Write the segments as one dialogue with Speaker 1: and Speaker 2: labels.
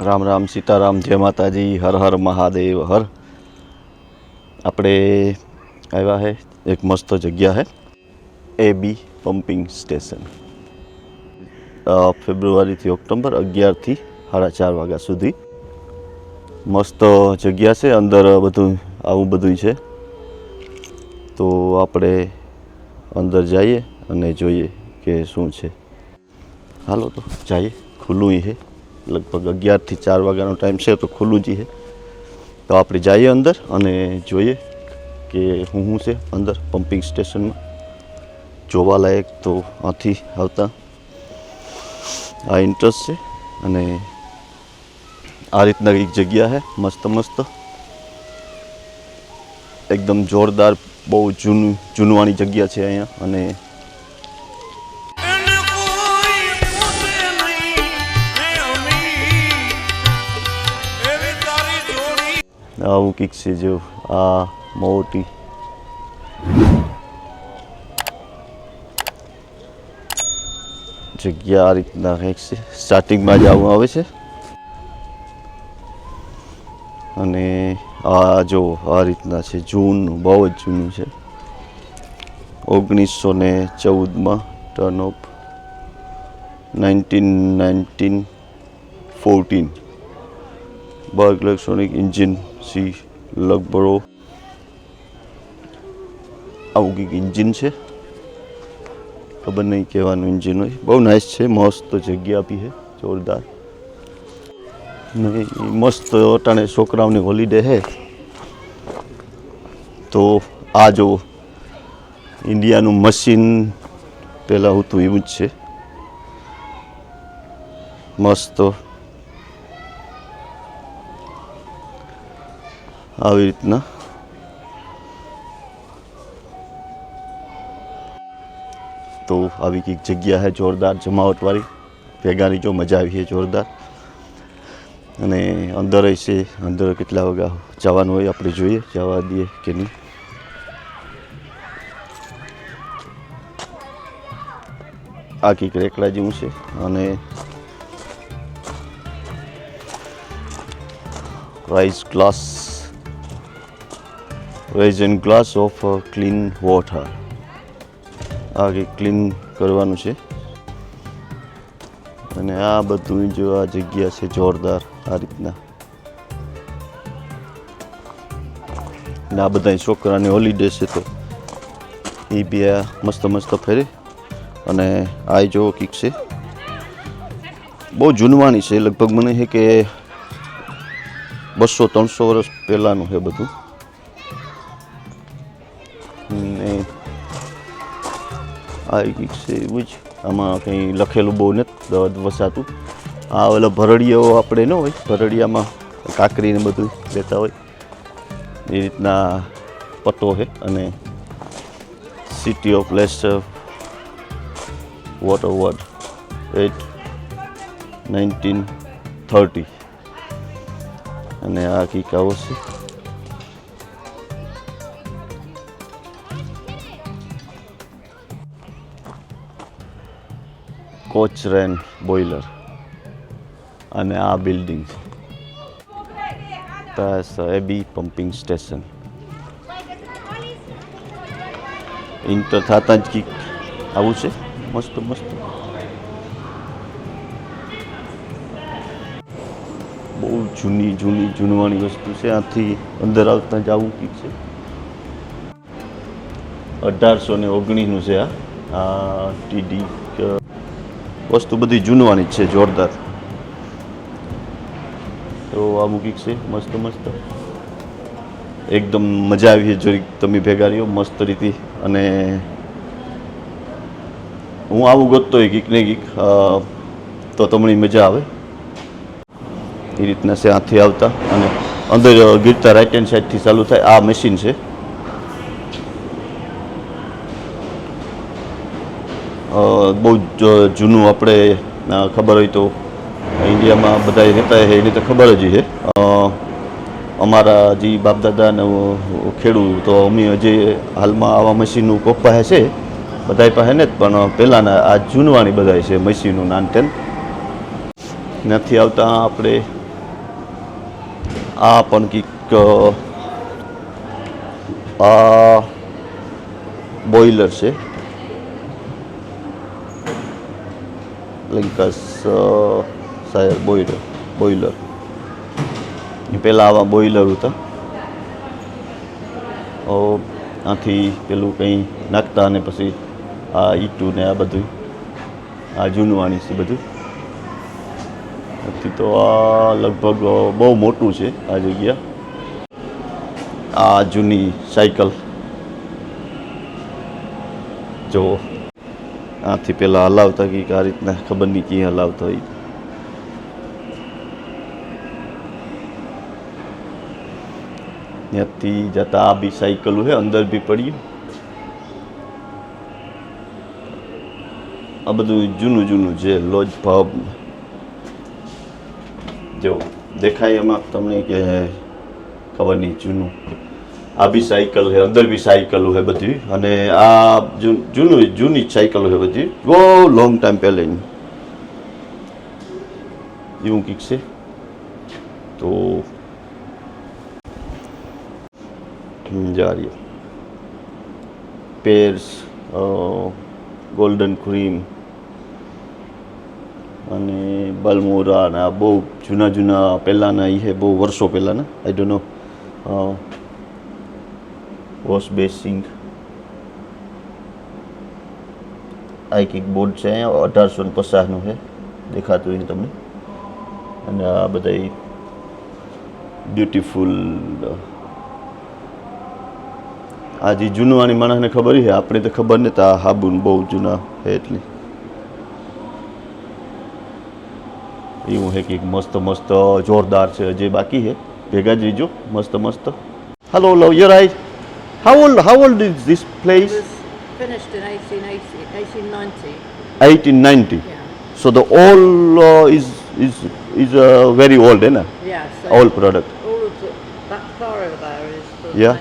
Speaker 1: રામ રામ સીતારામ, જય માતાજી, હર હર મહાદેવ, હર. આપણે આવ્યા હે, એક મસ્ત જગ્યા હે એ બી પમ્પિંગ સ્ટેશન ફેબ્રુઆરીથી ઓક્ટોબર અગિયારથી સાડા ચાર વાગ્યા સુધી. મસ્ત જગ્યા છે, અંદર બધું, આવું બધું છે. તો આપણે અંદર જઈએ અને જોઈએ કે શું છે. હાલો તો, જઈએ ખુલ્લું છે લગભગ અગિયારથી ચાર વાગ્યાનો ટાઈમ છે તો ખુલ્લું જ છે. તો આપણે જઈએ અંદર અને જોઈએ કે શું શું છે અંદર પમ્પિંગ સ્ટેશનમાં જોવાલાયક તો આથી આવતા. આ ઇન્ટરેસ્ટ છે અને આ રીતના એક જગ્યા છે, મસ્ત મસ્ત. એકદમ જોરદાર, બહુ જૂનું, જૂનવાણી જગ્યા છે અહીંયા અને આવું કંઈક છે જો આ મોટી. જગ્યા આ રીતના કંઈક છે. સ્ટાર્ટિંગમાં જ આવું આવે છે. અને આ જો આ રીતના છે. જૂનું બહુ જ જૂનું છે. ઓગણીસો ને ચૌદમાં turn of nineteen nineteen fourteen berg electronic engine સી લગભગ આવું કંઈક ઇન્જિન છે. ખબર નહીં કહેવાનું ઇન્જિન હોય. બહુ નાઇસ છે, મસ્ત જગ્યા બી છે, જોરદાર. ને મસ્ત અટાણે છોકરાઓની હોલિડે છે. તો આ જો ઇન્ડિયાનું મશીન પહેલાં હતું એવું જ છે. મસ્ત આવી રીતના. તો આવી કંઈક જગ્યા છે જોરદાર જમાવટવાળી. ભેગાની જો મજા આવી છે જોરદાર. અને અંદર છે, અંદર કેટલા વાગ્યા જવાનું હોય આપણે જોઈએ, જવા દઈએ કે નહીં. આ કંઈક રેકડા જેવું છે અને rice glass rice and glass of clean water. આ કે ક્લીન કરવાનું છે. અને આ બધું જો આ જગ્યા છે જોરદાર, આ રીતના. ને આ બધા છોકરાની હોલિડે છે તો એ બી આ મસ્ત મસ્ત ફેરે. અને આ જો કંઈક છે. બહુ જૂનવાણી છે, લગભગ મને છે કે બસો ત્રણસો વર્ષ પહેલાંનું છે બધું. આ કંઈક છે એવું જ. આમાં કંઈ લખેલું બહુ નથી વસાતું. આ ઓલા ભરડીયાઓ આપણે ન હોય, ભરડિયામાં કાંકરી ને બધું લેતા હોય. એ રીતના પટ્ટો છે અને સિટી ઓફ લેસ્ટર વોટર વર્ડ એટ નાઇન્ટીન થર્ટી અને આ કંઈક આવો છે. કોચરેન બોઇલર અને આ બિલ્ડિંગ એબી પમ્પિંગ સ્ટેશન ઇન્ટર થતા જ કીક. આવું છે? મસ્ત મસ્ત. બહુ જૂની જૂની, જૂનવાણી વસ્તુ છે. આથી અંદર આવતા જ આવું કીક છે. અઢારસો ને ઓગણીસનું છે આ. ટીડી વસ્તુ બધી જૂનવાની જ છે, જોરદાર. તો આ મૂકી છે, મસ્ત મસ્ત. એકદમ મજા આવી છે જો તમે ભેગા રહ્યો, મસ્ત રીતે. અને હું આવું ગોતતો હોય કંઈક ને કંઈક તો તમને મજા આવે. એ રીતના છે, આથી આવતા. અને અંદર ગીરતા રાઇટ હેન્ડ સાઈડથી ચાલુ થાય, આ મશીન છે. બહુ જૂનું આપણે ખબર હોય તો ઇન્ડિયામાં બધા રહેતા એની તો ખબર જ છે અમારા જે બાપદાદાને ખેડૂત, તો અમે હજી હાલમાં આવા મશીનનું કોક છે, બધાય પાસે ને જ, પણ પહેલાંના, આ જૂનવાણી બધાય છે મશીનનું નાનટેન નથી આવતા આપણે, આ પણ કંઈક આ બોઈલર છે. લિંકસ સાયર બોઈલર બોઈલર પહેલાં આવા બોઈલર હતા. આથી પેલું કંઈ નાખતા અને પછી આ ઈટું ને આ બધું, આ જૂનવાણી છે બધું. આથી તો આ લગભગ બહુ મોટું છે આ જગ્યા. આ જૂની સાયકલ. જો આથી પેલા હલાવતા કે આ રીતના ખબર નહીં ક્યાં હલાવતા હોય ત્યાંથી જતા આ બી સાયકલ છે અંદર બી પડ્યું આ બધું જૂનું જૂનું છે લોજ પબ જો, દેખાય એમાં તમને કે ખબર નહીં જૂનું. આ બી સાયકલ છે અંદર બી સાયકલો છે બધી. અને આ જૂની, જૂનું સાયકલો છે બધી. બહુ લોંગ ટાઈમ પહેલાંની એવું કંઈક છે. તો જારીએ પેર્સ ગોલ્ડન ક્રીમ અને બલમોરા ને આ બહુ જૂના જૂના પહેલાંના એ બહુ વર્ષો પહેલાંના આઈ ડોન્ટ નો વોશ બેસિંગ આ એક બોર્ડ છે અહીંયા, અઢારસો ને પચાસનું છે. દેખાતું અહીં તમને? અને આ બધા બ્યુટીફુલ આ જે જૂનવાણી માણસને ખબર છે, આપણે તો ખબર નથી, આ હાબુન બહુ જૂના છે એટલી. એવું છે કે મસ્ત મસ્ત, જોરદાર છે, જે બાકી છે. ભેગા જ રહીજો, મસ્ત મસ્ત. Hello love your I How old, how old is this place?
Speaker 2: It was finished in 1890.
Speaker 1: 1890.
Speaker 2: Yeah.
Speaker 1: So the old uh, is, is, is uh, very old, eh, isn't it?
Speaker 2: Yeah. So
Speaker 1: old product.
Speaker 2: All of the, that car over there is from
Speaker 1: yeah.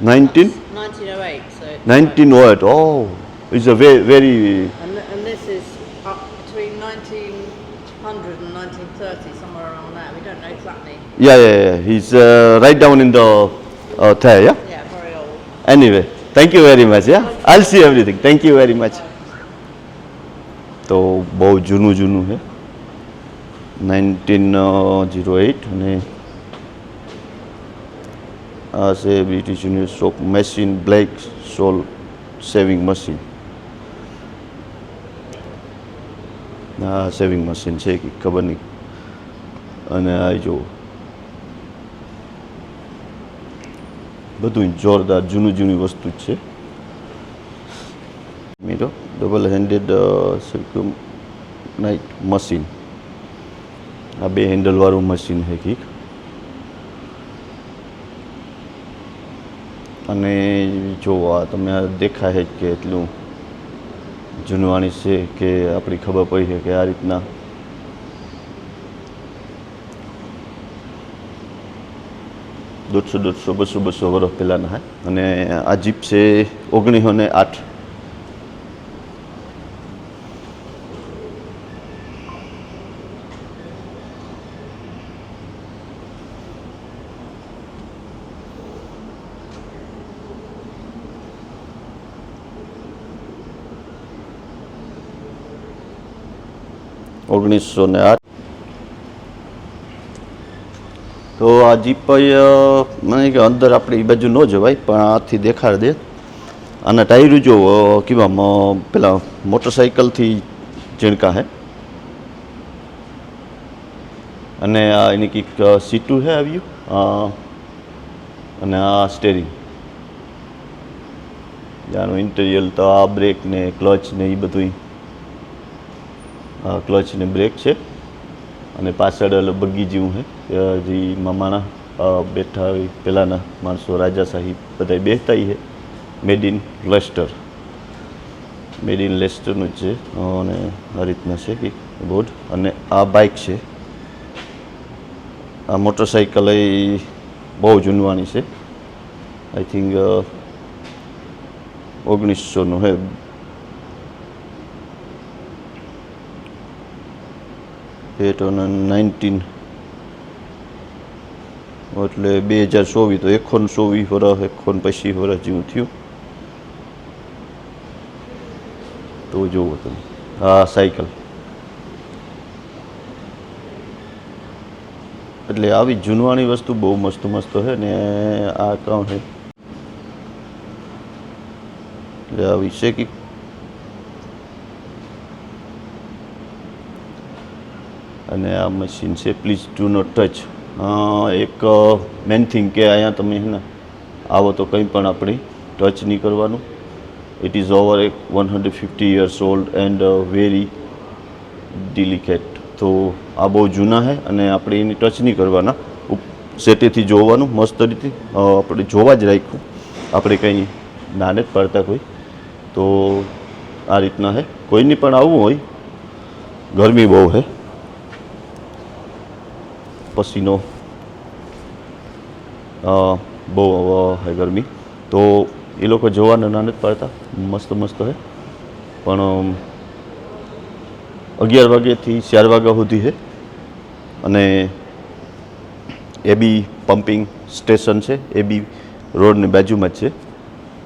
Speaker 2: 1908.
Speaker 1: 19?
Speaker 2: 1908. So
Speaker 1: 1908. Oh, it's a very, very.
Speaker 2: And, and this is up between 1900 and 1930, somewhere around there. We don't know exactly.
Speaker 1: Yeah, yeah, yeah. He's uh, right down in the uh, there yeah
Speaker 2: Yeah, very old.
Speaker 1: anyway thank you very much yeah i'll see everything thank you very much તો બહુ જૂનું જૂનું છે nineteen zero eight અને આ છે British union shop machine black sole sewing machine આ sewing machine છે કે ખબર નહીં અને આ જો બધું જોરદાર, જૂનું જૂની વસ્તુ જ છે. મીરો ડબલ હેન્ડેડ સિલ્કમ નાઇટ મશીન આ બે હેન્ડલવાળું મશીન છે કીક અને જો આ તમે આ દેખાય કે એટલું જૂનવાણી છે કે આપણી ખબર પડી છે કે આ રીતના દોઢસો દોઢસો, બસો બસો વર્ષ પહેલાંના હા. અને આ જીપ છે ઓગણીસો ને આઠ. ઓગણીસો ને આઠ. તો આ જીપ મને કે અંદર આપણે એ બાજુ ન જવાય પણ આથી દેખાડ દે. આના ટાયર જો અ, કેવા મ- પેલા મોટરસાઇકલથી ઝીણકા હે. અને આ એની કંઈક સીટું છે આવ્યું. અને આ સ્ટેરિંગ આનું ઇન્ટિરિયલ તો આ બ્રેક ને ક્લચ ને એ બધું ક્લચ ને બ્રેક છે. અને પાછળ બગી જેવું છે અ, જે મામાના બેઠા હોય પહેલાંના માણસો રાજા સાહિબ બધા બેસતા છે made in Leicester made in લેસ્ટરનું જ છે. અને આ રીતના છે કે બોર્ડ અને આ બાઇક છે. આ મોટરસાઇકલ એ બહુ જૂનવાણી છે. આઈ થિંક ઓગણીસોનું હે. નાઇન્ટીન. એટલે બે હજાર ચોવીસ તો એકોન ચોવીસ વર્ષ એકોન પચીસ વર્ષ જેવું થયું. તો જુઓ તમે. હા, સાયકલ. એટલે આવી જૂનવાણી વસ્તુ બહુ મસ્ત મસ્ત છે ને આ કામ છે એટલે આવી છે કે અને આ મશીન છે. પ્લીઝ ડુ નોટ ટચ એક મેન થિંગ કે અહીંયા તમે છે ને, આવો તો કંઈ પણ આપણી ટચ નહીં કરવાનું. ઇટ ઇઝ ઓવર એક one hundred fifty years old and very delicate તો આ બહુ જૂના છે અને આપણે એની ટચ નહીં કરવાના. સેટેથી જોવાનું, મસ્ત રીતે. આપણે જોવા જ રાખ્યું. આપણે કંઈ નાને જ પડતા કોઈ. તો આ રીતના છે કોઈની પણ આવવું હોય, ગરમી બહુ છે પસીનો બહુ હે ગરમી તો એ લોકો જોવાના ના નથી પાડતા મસ્ત મસ્ત હે પણ અગિયાર વાગ્યાથી ચાર વાગ્યા સુધી છે અને એ બી પમ્પિંગ સ્ટેશન છે એ બી રોડની બાજુમાં જ છે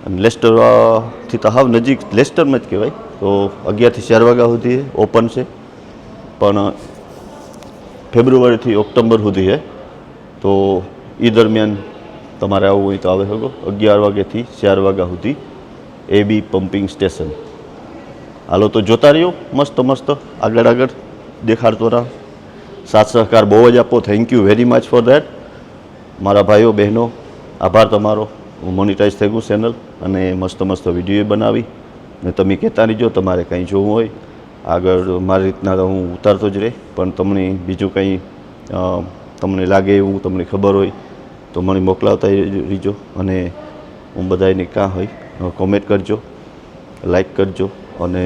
Speaker 1: અને લેસ્ટરથી તો હાવ નજીક લેસ્ટરમાં જ કહેવાય તો અગિયારથી ચાર વાગ્યા સુધી ઓપન છે પણ ફેબ્રુઆરીથી ઓક્ટોબર સુધી છે તો એ દરમિયાન તમારે આવવું હોય તો આવી શકો અગિયાર વાગ્યાથી ચાર વાગ્યા સુધી એ બી પમ્પિંગ સ્ટેશન. હાલો તો જોતા રહ્યો. મસ્ત મસ્ત. આગળ આગળ. દેખાડતો રહા. સાથ સહકાર બહુ જ આપો. Thank you very much for that મારા ભાઈઓ, બહેનો, આભાર તમારો. હું મોનિટાઈઝ થઈ ગયું ચેનલ અને મસ્ત મસ્ત વીડિયો બનાવી. ને તમે કહેતા રહીજો, તમારે કંઈ જોવું હોય આગળ મારી રીતના તો હું ઉતારતો જ રહે, પણ તમને બીજું કંઈ તમને લાગે એવું, તમને ખબર હોય, તો મને મોકલાવતા રહીજો અને હું બધાને કાં હોય કોમેન્ટ કરજો લાઈક કરજો અને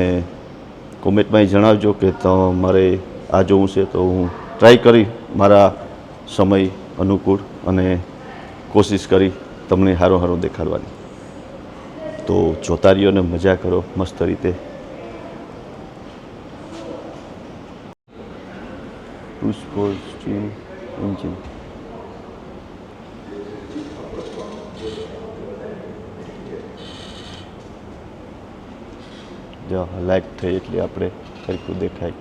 Speaker 1: કોમેન્ટમાં એ જણાવજો કે તમારે આ જોવું છે તો હું ટ્રાય કરી મારા સમય અનુકૂળ અને કોશિશ કરી તમને સારું સારું દેખાડવાની. તો જોતા રહ્યો અને મજા કરો, મસ્ત રીતે. પુષ્પો steam engine જો લાઈટ થઈ એટલે આપણે સરખું દેખાય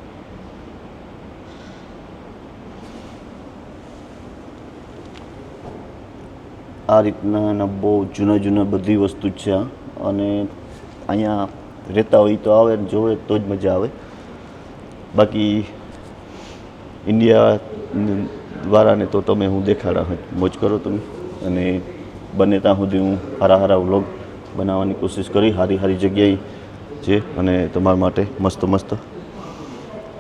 Speaker 1: આ રીતના એના બહુ જૂના જૂના બધી વસ્તુ છે અને અહીંયા રહેતા હોય તો આવે ને જોવે તો જ મજા આવે. બાકી ઇન્ડિયા દ્વારાને તો તમે હું દેખાડા મોજ કરો તમે. અને બને ત્યાં સુધી હું સારા હારા વ્લોગ બનાવવાની કોશિશ કરી સારી સારી જગ્યાએ છે અને તમારા માટે મસ્ત મસ્ત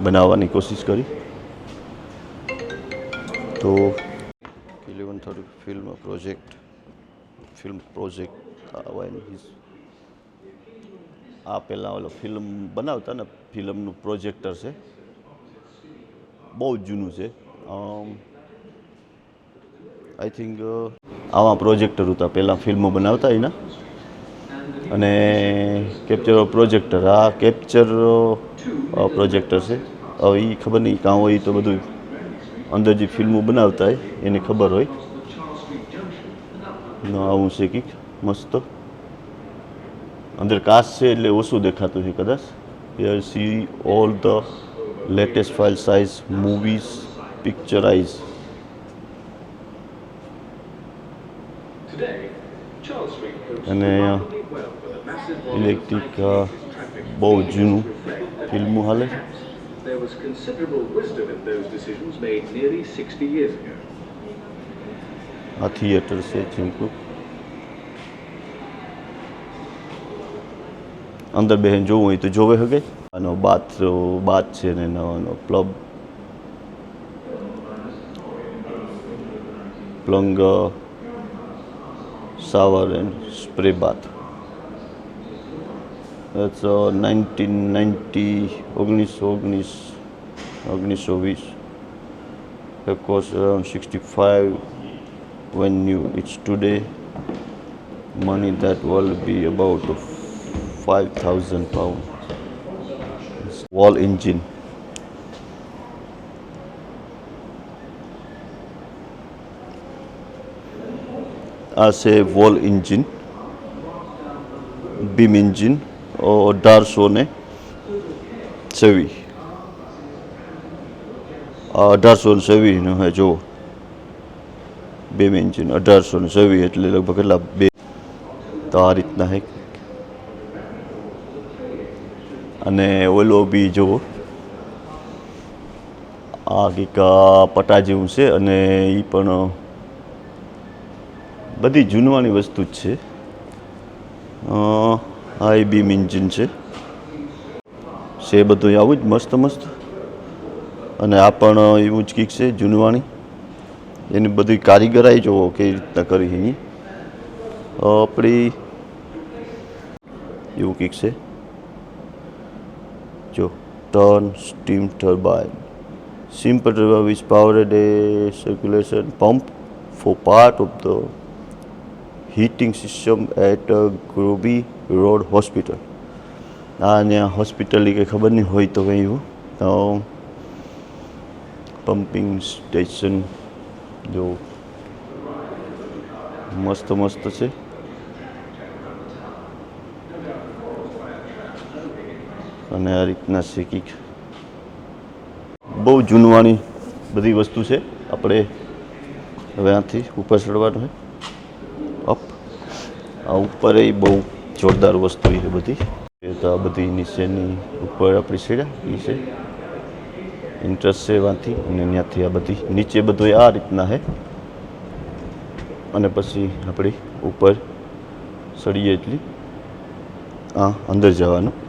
Speaker 1: બનાવવાની કોશિશ કરી. તો eleven thirty film project film project આ પહેલાં ઓલો ફિલ્મ બનાવતા ને, ફિલ્મનું પ્રોજેક્ટર છે. બહુ જ જૂનું છે. આઈ થિંક આવા પ્રોજેક્ટર હતા પહેલાં ફિલ્મો બનાવતા એના અને કેપ્ચર પ્રોજેક્ટર આ કેપ્ચર પ્રોજેક્ટર છે. હવે એ ખબર નહીં કાં હોય તો બધું અંદર જે ફિલ્મો બનાવતા હોય, એને ખબર હોય. આવું છે કંઈક, મસ્ત. અંદર કાચ છે એટલે ઓછું દેખાતું છે કદાચ. Yeah see all the latest
Speaker 3: file size movies picturize
Speaker 1: અને ઇલેક્ટ્રિક બહુ જૂનું ફિલ્મો હાલે
Speaker 3: There was considerable wisdom in those decisions made nearly 60 years ago.
Speaker 1: આ થિયેટર છે ચીમકુ અંદર બહેન જોવું હોય તો જોવે હગે આનો બાથ બાથ છે ને નવાનો પ્લબ પ્લંગ shower and spray bath That's uh, 1990, ઓગણીસો ઓગણીસ ઓગણીસો વીસ It cost around 65 when new. It's today money that will be about 5,000 pound. Wall engine. આ છે વોલ ઇન્જિન બીમ ઇન્જિન અઢારસો ને છવ્વીસ અઢારસો ને છવ્વીસનું હે જુઓ બે ઇન્જિન અઢારસો ને છવ્વીસ એટલે લગભગ કેટલા બે તો આ રીતના હે. અને ઓલો બી જુઓ. આ કંઈક પટા જેવું છે અને એ પણ બધી જૂનવાની વસ્તુ જ છે. આ એ બીમ ઇન્જિન છે. છે બધું આવું જ મસ્ત મસ્ત. અને આ પણ એવું જ કીક છે જૂનવાણી. એની બધી કારીગરાઈ જોવો કેવી રીતના કરી એની આપણી, એવું કીક છે. Turn steam turbine simple turbine which powered a circulation pump for part of the heating system at uh, Groby Road Hospital. આ ત્યાં હોસ્પિટલ કંઈ ખબર નહીં હોય તો કંઈ તો પમ્પિંગ સ્ટેશન જો મસ્ત મસ્ત છે અને આ રીતના છે કંઈક બહુ જૂનવાણી બધી વસ્તુ છે. આપણે હવે આથી ઉપર ચડવાનું છે. અપ. આ ઉપર એ બહુ જોરદાર વસ્તુ છે બધી. એ તો આ બધી નીચેની ઉપર આપણી સીડા, એ છે. ઇન્ટરેસ્ટ છે વાંથી અને ત્યાંથી આ બધી. નીચે બધું આ રીતના છે. અને પછી આપણી ઉપર સળીએ એટલી. આ અંદર જવાનું.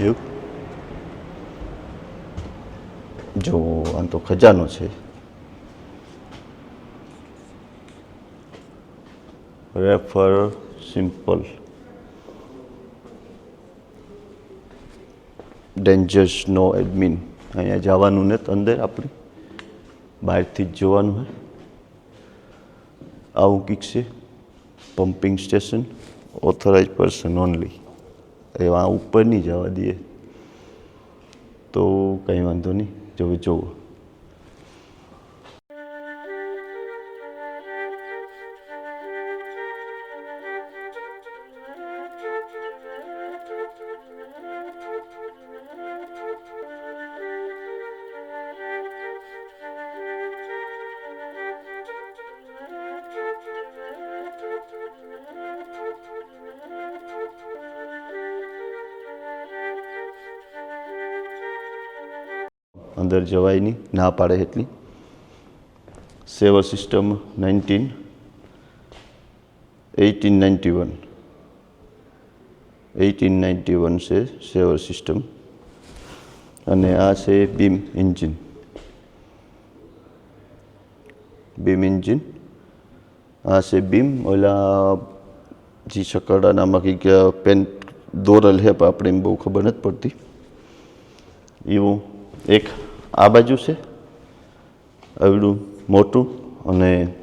Speaker 1: એવું જો આમ તો ખજાનો છે. રેફર સિમ્પલ ડેન્જર્સ નો એડમિન અહીંયા જવાનું ને અંદર આપણે બહારથી જ જોવાનું હોય. આવું કંઈક છે. Pumping station authorise person only એવા ઉપર નહીં જવા દઈએ. તો કંઈ વાંધો નહીં. જો જોવો. અંદર જવાય નહીં, ના પાડે એટલી. Sewer system nineteen eighteen ninety one. Eighteen ninety one છે સેવર સિસ્ટમ. અને આ છે બીમ એન્જિન. Beam engine. આ છે બીમ. ઓલા જે છકડાનામાં કંઈક પેન દોરલ છે પણ આપણે એમ બહુ ખબર નથી પડતી. એવું એક આ બાજુ છે. આવડું મોટું અને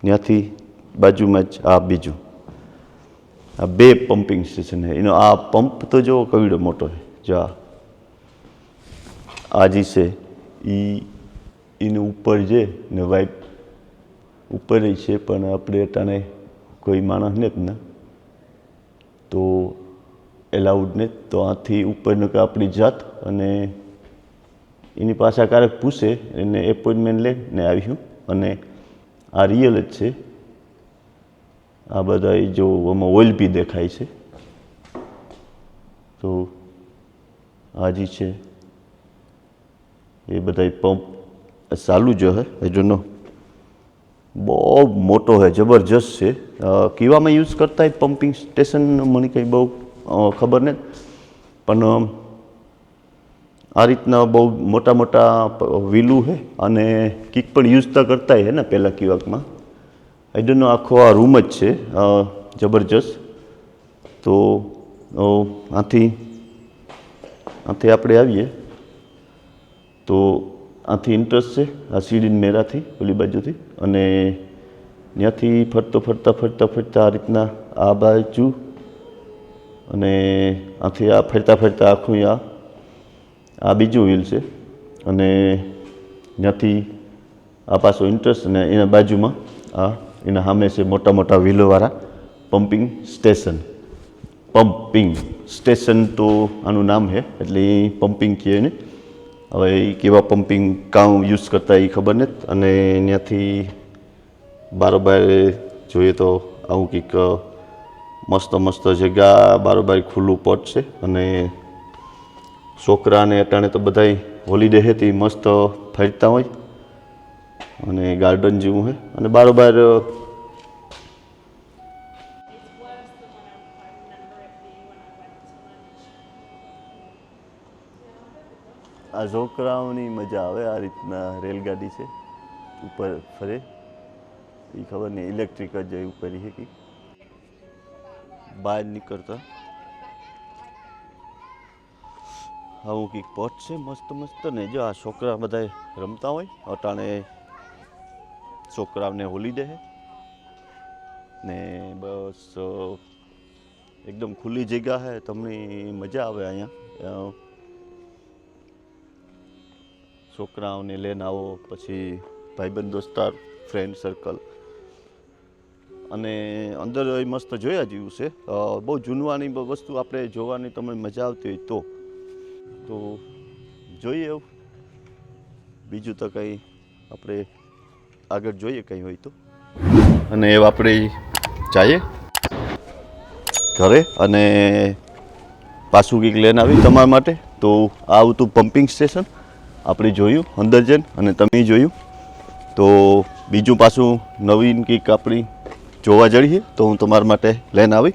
Speaker 1: ત્યાંથી બાજુમાં જ આ બીજું. આ બે પમ્પિંગ સ્ટેશન છે. એનો આ પંપ તો જો કવિડો મોટો છે. જો આ આ જે છે એ એની ઉપર છે ને વાઇપ ઉપર છે, પણ આપણે અટાણે કોઈ માણસ ને જ ના. તો એલાઉડ ને તો આથી ઉપરનું કે આપણી જાત અને એની પાછા કારક પૂછે, એને એપોઇન્ટમેન્ટ લે, ને આવ્યું અને આ રિયલ જ છે. આ બધા જો આમાં ઓઇલ બી દેખાય છે. તો આ જે છે, એ બધા પંપ ચાલુ જો હે. હજુ નો. બહુ મોટો હે, જબરજસ્ત છે. કીવામાં યુઝ કરતા પમ્પિંગ સ્ટેશન મને કંઈ બહુ ખબર નથી. પણ આ રીતના બહુ મોટા મોટા વિલું છે અને કિક પણ યુઝ તો કરતા હે ને પહેલાં કીવાકમાં. આઈ ડોન્ટ નો આખો આ રૂમ જ છે જબરજસ્ત. તો આથી આથી આપણે આવીએ. તો, આથી ઇન્ટરેસ્ટ છે, આ સીડીન મેરાથી, ઓલી બાજુથી. અને ત્યાંથી ફરતો ફરતા ફરતા ફરતા આ રીતના આ બાજુ. અને આથી આ ફરતા ફરતા આખું આ આ બીજું વ્હીલ છે. અને ત્યાંથી આ પાછો ઇન્ટરેસ્ટ અને એના બાજુમાં આ એના સામે છે મોટા મોટા વ્હીલોવાળા પમ્પિંગ સ્ટેશન પમ્પિંગ સ્ટેશન તો આનું નામ છે, એટલે એ પમ્પિંગ કહે ને હવે એ કેવા પમ્પિંગ કામ યુઝ કરતા એ ખબર નથી. અને ત્યાંથી બારોબાર જોઈએ તો આવું કંઈક મસ્ત મસ્ત જગ્યા બારોબાર ખુલ્લું પટ છે. અને છોકરાને અટાણે તો બધાય હોલિડે હતી, મસ્ત ફરતા હોય. અને ગાર્ડન જેવું છે અને બારોબાર આ છોકરાઓની મજા આવે આ રીતના રેલગાડી છે. ઉપર ફરે. એ ખબર નહીં ઇલેક્ટ્રિક જ એવું કરી બહાર નીકળતા. આવું કંઈક છે, મસ્ત મસ્ત ને જો આ છોકરા બધા રમતા હોય, અટાણે છોકરાઓને હોલી છે ને બસ એકદમ ખુલ્લી જગ્યા છે તમને મજા આવે અહીંયા. છોકરાઓને લઈને આવો, પછી ભાઈબંધ, દોસ્તાર ફ્રેન્ડ સર્કલ અને અંદર મસ્ત જોયા જેવું છે. બહુ જૂનવાની વસ્તુ આપણે જોવાની તમને મજા આવતી હોય તો. તો જોઈએ એવું બીજું તો કંઈ આપણે આગળ જોઈએ કંઈ હોય તો. અને એ આપણે જઈએ. ઘરે અને પાછું કંઈક લઈને આવી તમારા માટે. તો આવું હતું પમ્પિંગ સ્ટેશન આપણે જોયું અંદર જઈને અને તમે જોયું. તો બીજું પાછું નવીન કંઈક આપણી જોવા જઈએ તો હું તમારા માટે લઈને આવી.